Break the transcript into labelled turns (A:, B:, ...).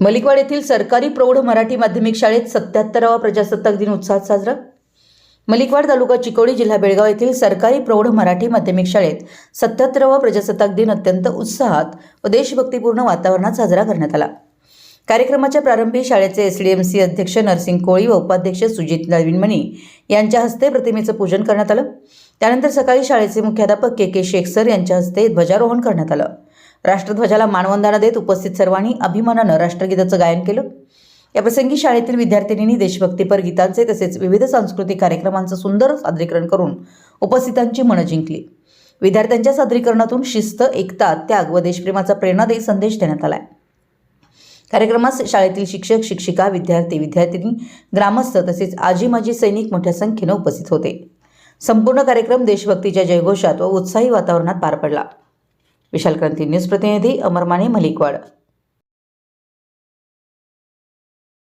A: मलिकवाड येथील सरकारी प्रौढ मराठी माध्यमिक शाळेत सत्याहत्तरावा प्रजासत्ताक दिन उत्साहात साजरा. मलिकवाड तालुका चिकोडी जिल्हा बेळगाव येथील सरकारी प्रौढ मराठी माध्यमिक शाळेत सत्याहत्तरावा प्रजासत्ताक दिन अत्यंत उत्साहात व देशभक्तीपूर्ण वातावरणात साजरा करण्यात आला. कार्यक्रमाच्या प्रारंभी शाळेचे एस डी एम सी अध्यक्ष नरसिंग कोळी व उपाध्यक्ष सुजित नवीनमणी यांच्या हस्ते प्रतिमेचं पूजन करण्यात आलं. त्यानंतर सकाळी शाळेचे मुख्याध्यापक के के शेख सर यांच्या हस्ते ध्वजारोहण करण्यात आलं. राष्ट्रध्वजाला मानवंदना देत उपस्थित सर्वांनी अभिमानानं राष्ट्रगीताचं गायन केलं. याप्रसंगी शाळेतील विद्यार्थिनींनी देशभक्तीपर गीतांचे तसेच विविध सांस्कृतिक कार्यक्रमांचं सुंदर सादरीकरण करून उपस्थितांची मनं जिंकली. विद्यार्थ्यांच्या सादरीकरणातून शिस्त एकता त्याग व देशप्रेमाचा प्रेरणादायी संदेश देण्यात आलाय. कार्यक्रमास शाळेतील शिक्षक शिक्षिका विद्यार्थी विद्यार्थिनी ग्रामस्थ तसेच आजी माजी सैनिक मोठ्या संख्येनं उपस्थित होते. संपूर्ण कार्यक्रम देशभक्तीच्या जयघोषात व उत्साही वातावरणात पार पडला. विशाल क्रांती न्यूज प्रतिनिधी अमर माने मलिकवाड.